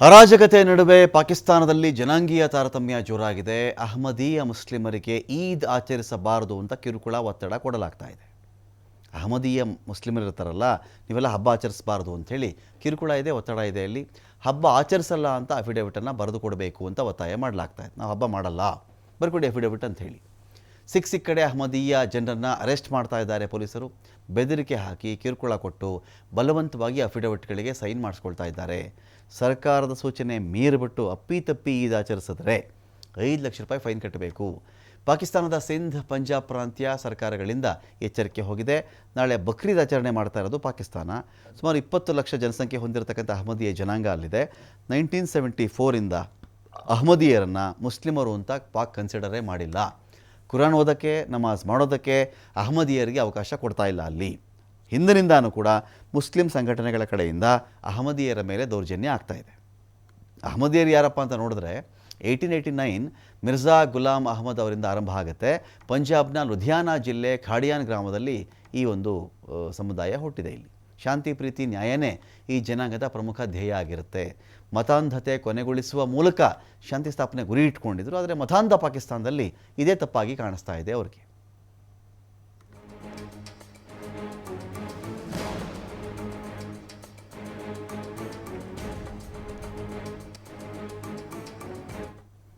ಅರಾಜಕತೆ ನಡುವೆ ಪಾಕಿಸ್ತಾನದಲ್ಲಿ ಜನಾಂಗೀಯ ತಾರತಮ್ಯ ಜೋರಾಗಿದೆ. ಅಹಮದೀಯ ಮುಸ್ಲಿಮರಿಗೆ ಈದ್ ಆಚರಿಸಬಾರದು ಅಂತ ಕಿರುಕುಳ ಒತ್ತಡ ಕೊಡಲಾಗ್ತಾ ಇದೆ. ಅಹಮದೀಯ ಮುಸ್ಲಿಮರಿರ್ತಾರಲ್ಲ ನೀವೆಲ್ಲ ಹಬ್ಬ ಆಚರಿಸಬಾರ್ದು ಅಂಥೇಳಿ ಕಿರುಕುಳ ಇದೆ, ಒತ್ತಡ ಇದೆ ಅಲ್ಲಿ. ಹಬ್ಬ ಆಚರಿಸಲ್ಲ ಅಂತ ಅಫಿಡೇವಿಟನ್ನು ಬರೆದು ಕೊಡಬೇಕು ಅಂತ ಒತ್ತಾಯ ಮಾಡಲಾಗ್ತಾ ಇದೆ. ನಾವು ಹಬ್ಬ ಮಾಡಲ್ಲ. ಬರ್ಕೊಡಿ ಅಫಿಡೇವಿಟ್ ಅಂತ ಹೇಳಿ ಸಿಕ್ ಸಿಕ್ ಕಡೆ ಅಹಮದೀಯ ಜನರನ್ನು ಅರೆಸ್ಟ್ ಮಾಡ್ತಾ ಇದ್ದಾರೆ ಪೊಲೀಸರು. ಬೆದರಿಕೆ ಹಾಕಿ ಕಿರುಕುಳ ಕೊಟ್ಟು ಬಲವಂತವಾಗಿ ಅಫಿಡವಿಟ್ಗಳಿಗೆ ಸೈನ್ ಮಾಡಿಸ್ಕೊಳ್ತಾ ಇದ್ದಾರೆ. ಸರ್ಕಾರದ ಸೂಚನೆ ಮೀರಿಬಿಟ್ಟು ಅಪ್ಪಿತಪ್ಪಿ ಈದ್ ಆಚರಿಸಿದ್ರೆ ಐದು ಲಕ್ಷ ರೂಪಾಯಿ ಫೈನ್ ಕಟ್ಟಬೇಕು. ಪಾಕಿಸ್ತಾನದ ಸಿಂಧ್, ಪಂಜಾಬ್ ಪ್ರಾಂತ್ಯ ಸರ್ಕಾರಗಳಿಂದ ಎಚ್ಚರಿಕೆ ಹೋಗಿದೆ. ನಾಳೆ ಬಕ್ರೀದ್ ಆಚರಣೆ ಮಾಡ್ತಾ ಇರೋದು ಪಾಕಿಸ್ತಾನ. ಸುಮಾರು ಇಪ್ಪತ್ತು ಲಕ್ಷ ಜನಸಂಖ್ಯೆ ಹೊಂದಿರತಕ್ಕಂಥ ಅಹಮದಿಯ ಜನಾಂಗ ಅಲ್ಲಿದೆ. ನೈನ್ಟೀನ್ ಸೆವೆಂಟಿ ಫೋರಿಂದ ಅಹಮದಿಯರನ್ನು ಮುಸ್ಲಿಮರು ಅಂತ ಪಾಕ್ ಕನ್ಸಿಡರೇ ಮಾಡಿಲ್ಲ. ಕುರಾನ್ ಓದೋಕ್ಕೆ, ನಮಾಜ್ ಮಾಡೋದಕ್ಕೆ ಅಹಮದಿಯರಿಗೆ ಅವಕಾಶ ಕೊಡ್ತಾ ಇಲ್ಲ ಅಲ್ಲಿ. ಹಿಂದಿನಿಂದಾನೂ ಕೂಡ ಮುಸ್ಲಿಂ ಸಂಘಟನೆಗಳ ಕಡೆಯಿಂದ ಅಹಮದಿಯರ ಮೇಲೆ ದೌರ್ಜನ್ಯ ಆಗ್ತಾ ಇದೆ. ಅಹಮದಿಯರು ಯಾರಪ್ಪ ಅಂತ ನೋಡಿದ್ರೆ eighteen eighty nine Mirza Ghulam Ahmad ಅವರಿಂದ ಆರಂಭ ಆಗುತ್ತೆ. ಪಂಜಾಬ್ನ ಲುಧಿಯಾನ ಜಿಲ್ಲೆ ಖಾಡಿಯಾನ್ ಗ್ರಾಮದಲ್ಲಿ ಈ ಒಂದು ಸಮುದಾಯ ಹುಟ್ಟಿದೆ ಇಲ್ಲಿ. ಶಾಂತಿ, ಪ್ರೀತಿ, ನ್ಯಾಯನೇ ಈ ಜನಾಂಗದ ಪ್ರಮುಖ ಧ್ಯೇಯ ಆಗಿರುತ್ತೆ. ಮತಾಂಧತೆ ಕೊನೆಗೊಳಿಸುವ ಮೂಲಕ ಶಾಂತಿ ಸ್ಥಾಪನೆ ಗುರಿ ಇಟ್ಕೊಂಡಿದ್ರು, ಆದರೆ ಮತಾಂಧ ಪಾಕಿಸ್ತಾನದಲ್ಲಿ ಇದೇ ತಪ್ಪಾಗಿ ಕಾಣಿಸ್ತಾ ಇದೆ ಅವರಿಗೆ.